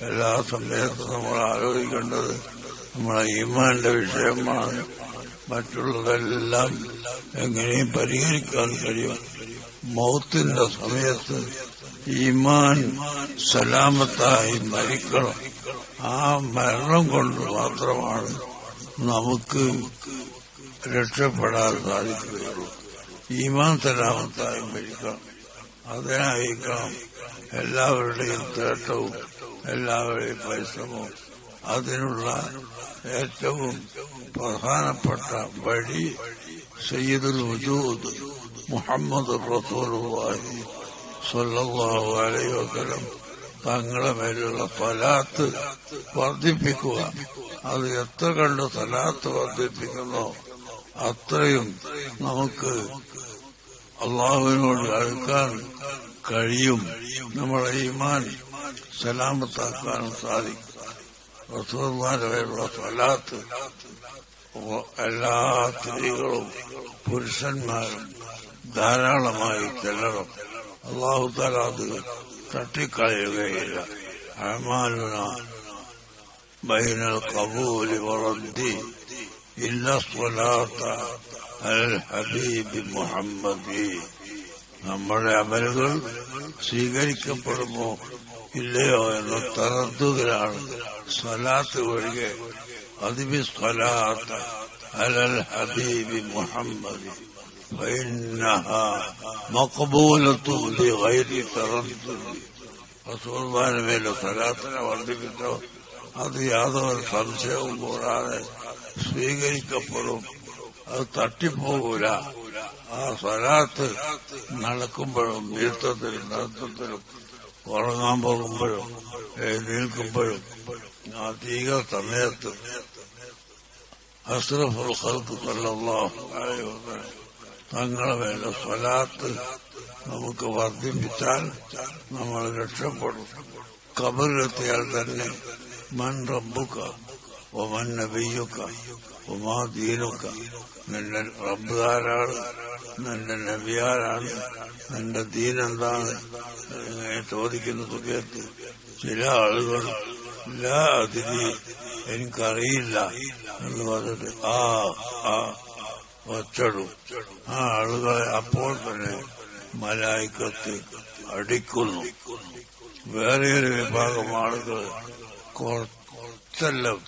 എല്ലാ സമയത്തും നമ്മൾ ആലോചിക്കേണ്ടത് നമ്മളെ ഈമാന്റെ വിഷയമാണ്. മറ്റുള്ളതെല്ലാം എങ്ങനെയും പരിഹരിക്കാൻ കഴിയും. മൗത്തിന്റെ സമയത്ത് ഈമാൻ സലാമത്തായി മരിക്കണം. ആ മരണം കൊണ്ട് മാത്രമാണ് നമുക്ക് രക്ഷപ്പെടാൻ സാധിക്കുകയുള്ളൂ. ഈമാൻ സലാമത്തായി മരിക്കണം. അതിനായിരിക്കണം എല്ലാവരുടെയും തേട്ടവും എല്ലാവരുടെയും പരിശ്രമവും. അതിനുള്ള ഏറ്റവും പ്രധാനപ്പെട്ട വഴി സയ്യിദുൽ മുഹമ്മദ് റസൂലുള്ളാഹി സല്ലല്ലാഹു അലൈഹി വസല്ലം തങ്ങളെ മേലുള്ള സലാത്ത് വർദ്ധിപ്പിക്കുക. അത് എത്ര കണ്ട് സലാത്ത് വർദ്ധിപ്പിക്കുന്നോ അത്രയും നമുക്ക് അള്ളാഹുവിനോട് അടുക്കാൻ കഴിയും. നമ്മളെ ഈമാൻ സലാമത്താക്കാനും സാധിക്കും റസൂർമാരുടെ മേലുള്ള സ്വലാത്ത് എല്ലാ സ്ത്രീകളും പുരുഷന്മാരും ധാരാളമായി ചെല്ലണം അള്ളാഹു താല അത് തട്ടിക്കളയുകയില്ല അമാലുന ബൈനൽ കബൂലി വളർത്തി ഇല്ല സ്വലാത്ത അൽ ഹബീബി മുഹമ്മദി നമ്മുടെ അമലുകൾ സ്വീകരിക്കപ്പെടുമോ ഇല്ലയോ എന്ന തളർത്തുകയാണ് സ്വലാത്ത് ഒഴികെ അതിബി സ്വലാത്ത അലൽ ഹബീബി മുഹമ്മദ്. റസൂൽമാരുടെ മേലെ സ്വലാത്തിനെ വർദ്ധിപ്പിച്ചോ അത് യാതൊരു സംശയവും കൂടാതെ സ്വീകരിക്കപ്പെടും. അത് തട്ടിപ്പോകൂല. ആ സ്വലാത്ത് നടക്കുമ്പോഴും വീഴ്ത്തത്തിലും നൃത്തത്തിലും ഉറങ്ങാൻ പോകുമ്പോഴും എഴുന്നേൽക്കുമ്പോഴും അധിക സമയത്ത് അസ്രഫുൽ ഖൽക്ക് സല്ലല്ലാഹു അലൈഹി വസല്ലം തങ്ങളെ വേണ്ട സ്വലാത്ത് നമുക്ക് വർദ്ധിപ്പിച്ചാൽ നമ്മൾ രക്ഷപ്പെടും. കബറിലെത്തിയാൽ തന്നെ മൻ റബ്ബുക ഒമൻ നബിയുക ഒമാ ദീനുക നിന്റെ റബ്ബുകാരാണ് നിന്റെ നബിയാരാണ് നിന്റെ ഇങ്ങനെ ചോദിക്കുന്ന സമയത്ത് ചില ആളുകൾ എല്ലാ അതിഥി എനിക്കറിയില്ല. എന്ന് പറഞ്ഞിട്ട് ആ ആ ഒച്ചടും. ആ ആളുകളെ അപ്പോൾ തന്നെ മലായിക്കത്ത് അടിക്കുന്നു. വേറെയൊരു വിഭാഗം ആളുകൾ കുറച്ചെല്ലാം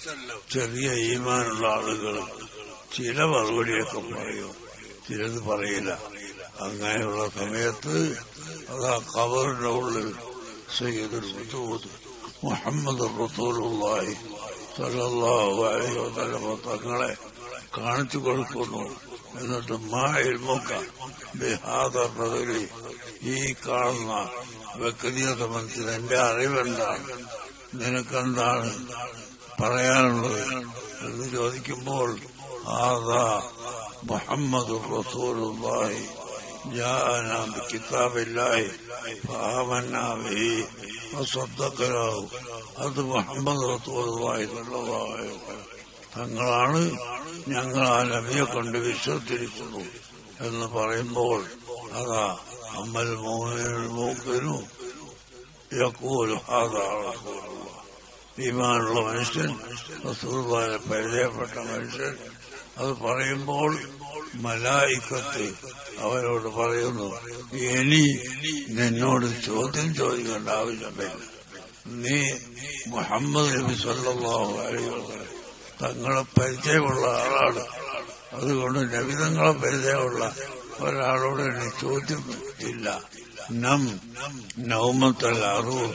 ചെറിയ ഈമാനുള്ള ആളുകൾ ചില മറുപടിയൊക്കെ പറയും. ചിലത് പറയില്ല. അങ്ങനെയുള്ള സമയത്ത് അതാ കവറിന്റെ ഉള്ളിൽ സയ്യിദുൽ മുഹമ്മദ് റസൂലുള്ളാഹി സല്ലല്ലാഹു അലൈഹി വസല്ലം തങ്ങളെ കാണിച്ചു കൊടുക്കുന്നു. എന്നിട്ട് മാൽമുക്ക ബിഹാദ റജുലി ഈ കാണുന്ന വ്യക്തിയെ സംബന്ധിച്ച് എന്റെ അറിവെന്താണ്? നിനക്കെന്താണ് പറയാനുള്ളത്? എന്ന് ചോദിക്കുമ്പോൾ ആദാ മുഹമ്മദ് റസൂലുള്ളാഹി جاءنا بكتاب الله فآمنا به وصدقناه അത് മുഹമ്മദ് റസൂലുള്ളാഹി സ്വല്ലല്ലാഹു അലൈഹി വസല്ലം തങ്ങളാണ് ഞങ്ങൾ ആ നബിയെ കൊണ്ട് വിശ്വസിച്ചിരിക്കുന്നു എന്ന് പറയുമ്പോൾ അതാ അമ്മൽ മൂക്കിനു യക്കൂൽ ഈമാനുള്ള മനുഷ്യൻ റസൂർബാനെ പരിചയപ്പെട്ട മനുഷ്യൻ അത് പറയുമ്പോൾ മലായിക്കത്ത് അവരോട് പറയുന്നു ഇനി നിന്നോട് ചോദ്യം ചോദിക്കേണ്ട ആവശ്യമില്ല. നീ മുഹമ്മദ് നബി സല്ലാഹു അലൈഹി വസല്ലം തങ്ങളെ പരിചയമുള്ള ആളാണ്. അതുകൊണ്ട് നബി തങ്ങളെ പരിചയമുള്ള ഒരാളോട് എന്നെ ചോദ്യം ഇല്ല. നം നൗമത്തൽ അറിവ്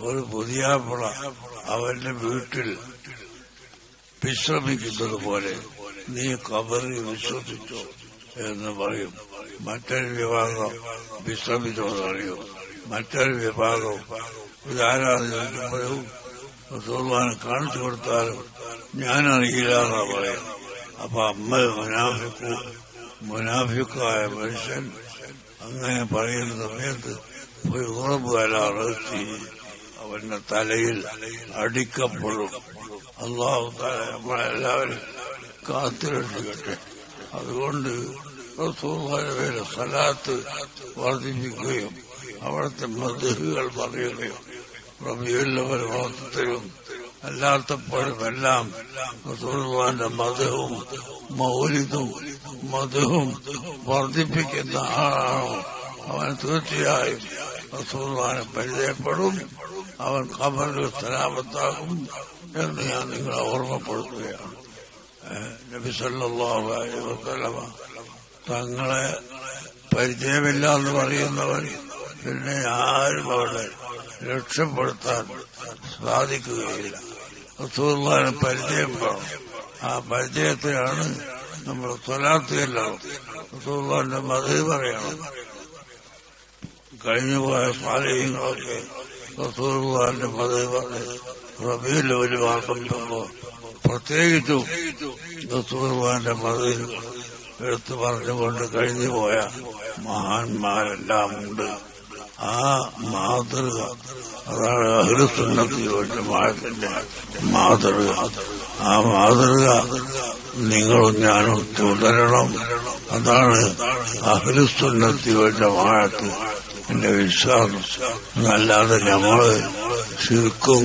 ഒരു പുതിയാപ്പുള അവന്റെ വീട്ടിൽ വിശ്രമിക്കുന്നത് പോലെ നീ കബറിൽ വിശ്വസിച്ചോ എന്ന് പറയും. മറ്റൊരു വിഭാഗം വിശ്രമിച്ചോ പറയും. മറ്റൊരു വിഭാഗം ഇതാരാന്ന് ചോദിക്കുമ്പോഴും റസൂൽമാനെ കാണിച്ചു കൊടുത്താലും ഞാനറിയില്ല എന്നാ പറയാം. അപ്പൊ അമ്മ മുനാഫിക്കു മുനാഫിക്കായ മനുഷ്യൻ അങ്ങനെ പറയുന്ന സമയത്ത് പോയി ഉറപ്പുകാരത്തി അവന്റെ തലയിൽ അടിക്കപ്പെടും. അള്ളാഹു നമ്മളെല്ലാവരും കാത്തിരക്ഷിക്കട്ടെ അതുകൊണ്ട് പേര് സലാത്ത് വർദ്ധിപ്പിക്കുകയും അവിടുത്തെ മധുഹുകൾ പറയുകയും റബിയുള്ളവർ മഹത്വത്തിലും അല്ലാത്തപ്പോഴുമെല്ലാം റസൂലുള്ളാഹിന്റെ മതവും മൗലിതും മതവും വർദ്ധിപ്പിക്കുന്ന ആളാണോ. അവൻ തീർച്ചയായും റസൂലുള്ളാഹിനെ പരിചയപ്പെടും. അവൻ ഖബറിൽ സലാമത്താകും എന്ന് ഞാൻ നിങ്ങളെ ഓർമ്മപ്പെടുത്തുകയാണ്. നബി സല്ലാഹു അലൈഹി വസല്ലമ തങ്ങളെ പരിചയമില്ല എന്ന് പറയുന്നവർ പിന്നെ ആരും അവിടെ രക്ഷപ്പെടുത്താൻ സാധിക്കുകയില്ല. റസൂലുള്ളാഹിനെ പരിചയം വേണം ആ പരിചയത്തെയാണ് നമ്മൾ തൊലാത്തിയല്ലോ റസൂലുള്ളാഹിന്റെ മതി പറയണം. കഴിഞ്ഞുപോയ സ്വാധീനങ്ങളൊക്കെ റസൂലുള്ളാഹിന്റെ മതി പറഞ്ഞ് റബീൽ ഒരു മാസമ്പോ പ്രത്യേകിച്ചും റസൂലുള്ളാഹിന്റെ മതിൽ എടുത്തു പറഞ്ഞുകൊണ്ട് കഴിഞ്ഞുപോയ മഹാന്മാരെല്ലാം ഉണ്ട്. ആ മാതൃക അതാണ് അഹ്ലുസുന്നത്തി മാറ്റത്തിന്റെ മാതൃക. ആ മാതൃക നിങ്ങളും ഞാനും തുടരണം. അതാണ് അഹ്ലുസുന്നത്തി മാറ്റത്ത് എന്റെ വിശ്വാസം. അല്ലാതെ നമ്മൾ ശിർക്കും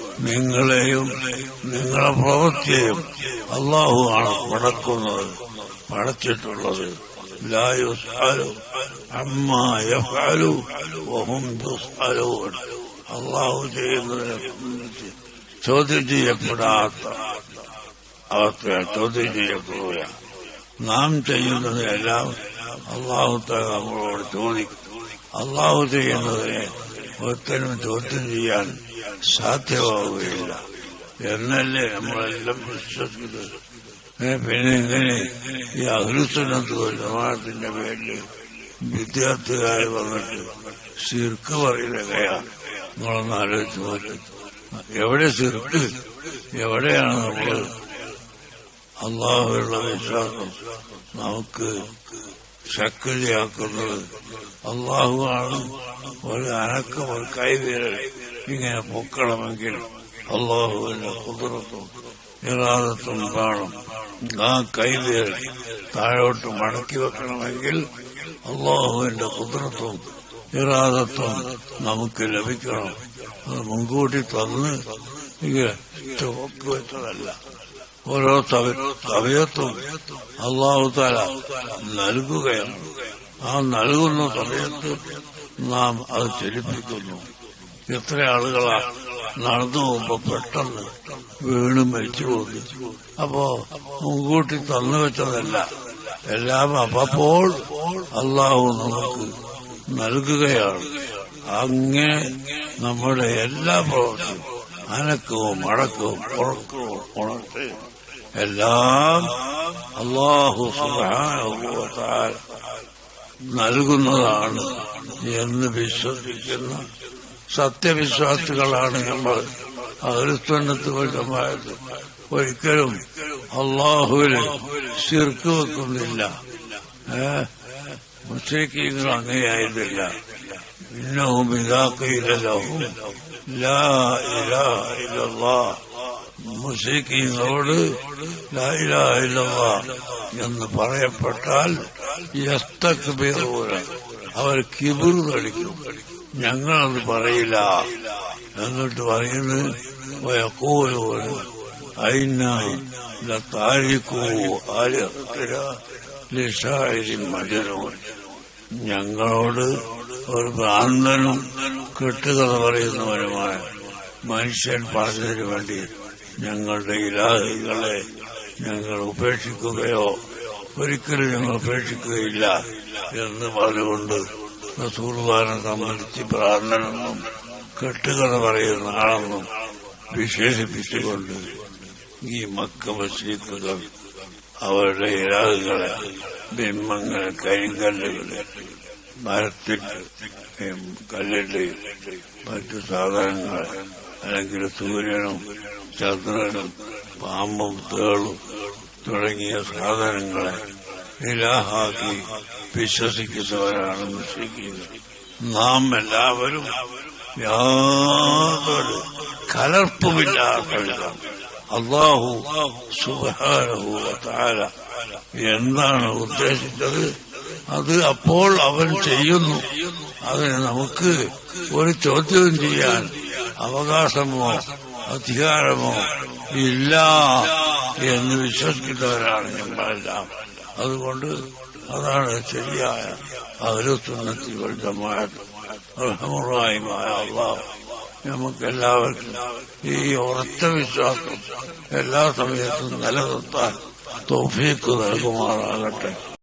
നിങ്ങളെയും നിങ്ങളെ പ്രവൃത്തിയെയും അള്ളാഹു ആണ് പടക്കുന്നത് പടച്ചിട്ടുള്ളത്. അള്ളാഹു ചെയ്യുന്നതിനെ സംബന്ധിച്ച് ചോദ്യം ചെയ്യപ്പെടാത്ത അവസ്ഥയാണ് ചോദ്യം ചെയ്യപ്പെടുക. നാം ചെയ്യുന്നതിനെല്ലാം അള്ളാഹു നമ്മളോട് ചോദിക്കും അള്ളാഹു ചെയ്യുന്നതിനെ ഒരിക്കലും ചോദ്യം ചെയ്യാൻ സാധ്യമാവുകയില്ല. എന്നല്ലേ നമ്മളെല്ലാം വിശ്വസിക്കുന്നത്? പിന്നെ ഇങ്ങനെ ഈ ജമാഅത്തിന്റെ പേരിൽ വിദ്യാർത്ഥികാർ വന്നിട്ട് സിർക്ക് പറയുകയാ നിങ്ങളൊന്ന് ആലോചിച്ച് എവിടെ സിർക്ക് എവിടെയാണ് നമ്മൾ അള്ളാഹുള്ള വിശ്വാസം നമുക്ക് ശക്തിയാക്കുന്നത് അള്ളാഹുവാണ്. ഒരു അനക്കം ഒരു കൈവിരൽ ഇങ്ങനെ പൊക്കണമെങ്കിൽ അള്ളാഹുവിന്റെ കുതിരത്തും ഇറാദത്തും കാണും. ആ കൈവിരൽ താഴോട്ട് മടക്കി വെക്കണമെങ്കിൽ അള്ളാഹുവിന്റെ കുതിരത്തും ഇറാദത്വം നമുക്ക് ലഭിക്കണം. അത് മുൻകൂട്ടി തന്ന് ഇങ്ങനെ ചുവപ്പ് വെച്ചതല്ല. ഓരോ സമയത്തും അള്ളാഹു താല നൽകുകയാണ്. ആ നൽകുന്ന സമയത്ത് നാം അത് ചലിപ്പിക്കുന്നു. എത്ര ആളുകളാ നടന്നു പോകുമ്പോ പെട്ടെന്ന് വീണ് മരിച്ചു പോകും അപ്പോ മുൻകൂട്ടി തന്നു വെച്ചതല്ല. എല്ലാം അപ്പോൾ അള്ളാഹു നമുക്ക് നൽകുകയാണ്. അങ്ങനെ നമ്മുടെ എല്ലാ പ്രവർത്തിയും അനക്കവും അടക്കവും ഉറക്കവും ഉണർത്ത് എല്ലാം അള്ളാഹു സുഹാനുഭവത്താൽ നൽകുന്നതാണ് എന്ന് വിശ്വസിക്കുന്ന സത്യവിശ്വാസികളാണ് നമ്മൾ. ജമാഅത്ത് ഒരിക്കലും അള്ളാഹുവിന് ശിർക്ക് വെക്കുന്നില്ല. മുസ്ലിക്കീങ്ങൾ അങ്ങനെയായിരുന്നില്ല. ഇന്നവും ഇതാക്കയില്ലല്ലവും ലാ എന്ന് പറയപ്പെട്ടാൽ അവർ കിബിർ കളിക്കും. ഞങ്ങളത് പറയില്ല. എന്നിട്ട് പറയുന്നത് വയക്കൂലോട് അയിന താരിക്കൂ ആലിഹത്തില ഞങ്ങളോട് ഒരു ഭ്രാന്തനും കെട്ടുകഥ പറയുന്നവരുമായ മനുഷ്യൻ പറഞ്ഞതിനു വേണ്ടി ഞങ്ങളുടെ ഇലാഹികളെ ഞങ്ങൾ ഉപേക്ഷിക്കുകയോ ഒരിക്കലും ഞങ്ങൾ ഉപേക്ഷിക്കുകയില്ല എന്ന് പറഞ്ഞുകൊണ്ട് റസൂർവാനെ സംബന്ധിച്ച് പ്രാർത്ഥനെന്നും കെട്ടുകഥ പറയുന്ന ആളെന്നും വിശേഷിപ്പിച്ചുകൊണ്ട് ഈ മക്ക മസ്ജിദുകൾ അവരുടെ ഇരാകുകളെ ബിംബങ്ങളെ കരിങ്കല്ലുകളെ മരത്തിൽ കല്ലിട്ട് മറ്റു സാധനങ്ങൾ അല്ലെങ്കിൽ സൂര്യനും ചന്ദ്രനും പാമ്പും തേളും തുടങ്ങിയ സാധനങ്ങളെ ഇലാഹാക്കി വിശ്വസിക്കുന്നവരാണ് വിശ്വസിക്കുന്നത് നാം എല്ലാവരും യാതൊരു കലർപ്പുമില്ലാത്ത അള്ളാഹു സുബാനഹു താര എന്താണ് ഉദ്ദേശിച്ചത്? അത് അപ്പോൾ അവൻ ചെയ്യുന്നു. അതിന് നമുക്ക് ഒരു ചോദ്യം ചെയ്യാൻ അവകാശമോ അധികാരമോ ഇല്ല എന്ന് വിശ്വസിക്കുന്നവരാണ് ഞങ്ങളെല്ലാം. അതുകൊണ്ട് അതാണ് ശരിയായ അവരുത്തുന്നത്തിൽ റഹമുറായുമായ അള്ളാഹു നമുക്കെല്ലാവർക്കും ഈ ഉറച്ച വിശ്വാസം എല്ലാ സമയത്തും നിലനിർത്താൻ തോഫീക്ക് നൽകുമാറാകട്ടെ.